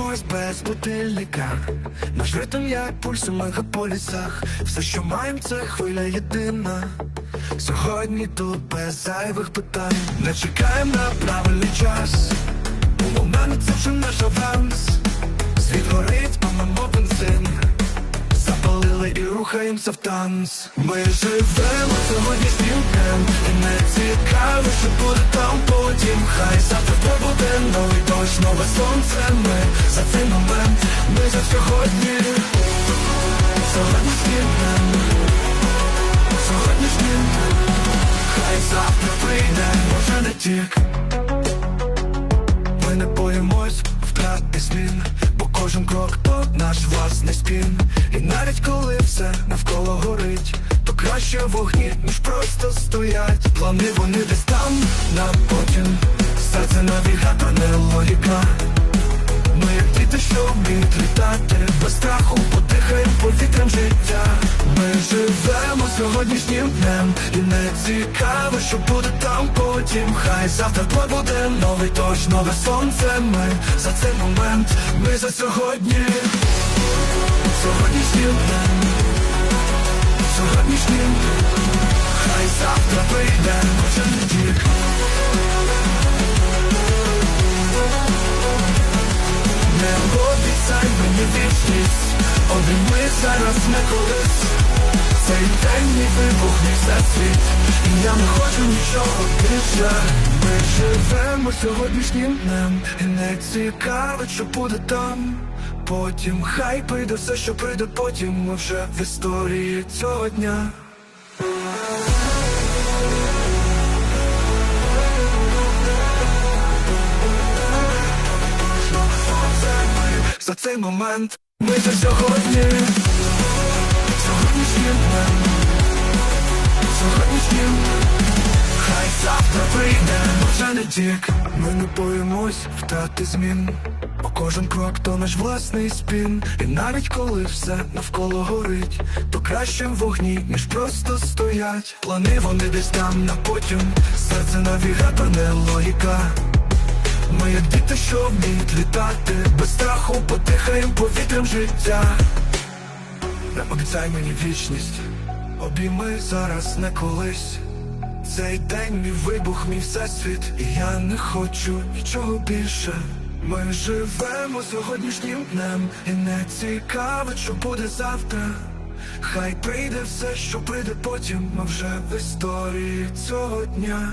прокидаємось без будильника Наш ритм як пульс у мегаполісах. Все, що маємо, це хвиля єдина. Сьогодні тут без зайвих питань. Не чекаємо на правильний час. У момент це вже наш аванс. Світ горить, а ми мов бензин. Запалили і рухаємося в танц. Ми живемо сьогоднішнім днем І не цікаво, що буде нове сонце Ми за цей момент, ми за сьогодні Сьогоднішнім днем Сьогоднішнім днем Хай завтра прийде, може не тік ми не боїмось втрати змін, бо кожен крок то наш власний спін. І навіть коли все навколо горить, то краще вогні, ніж просто стоять. Плани вони десь там на потім. Серце навігатор, не вміють без страху, подихаємо повітрям життя. Ми живемо сьогоднішнім днем. І не цікаво, що буде там потім. Хай завтра твой буде новий дощ, нове сонце. Ми за цей момент, ми за сьогодні. Сьогоднішнім днем. Сьогоднішнім. Хай завтра прийде, вічність Один ми зараз не колись Цей день мій вибух, мій всесвіт І я не хочу нічого більше Ми живемо сьогоднішнім днем І не цікаво, що буде там Потім хай прийде все, що прийде потім Ми вже в історії цього дня За цей момент ми за сьогодні Сьогоднішнім днем. Сьогоднішнім. Хай завтра прийде, може не тік. Ми не боїмось втрати змін. Бо кожен крок то наш власний спін. І навіть коли все навколо горить То краще в вогні, ніж просто стоять. Плани вони десь там на потім. Серце навігатор, не логіка ми діти, що вміють літати. Без страху подихаєм повітрям життя. Не обіцяй мені вічність. Обійми зараз не колись. Цей день мій вибух, мій всесвіт. І я не хочу нічого більше. Ми живемо сьогоднішнім днем. І не цікаво, що буде завтра. Хай прийде все, що прийде потім. Ми вже в історії цього дня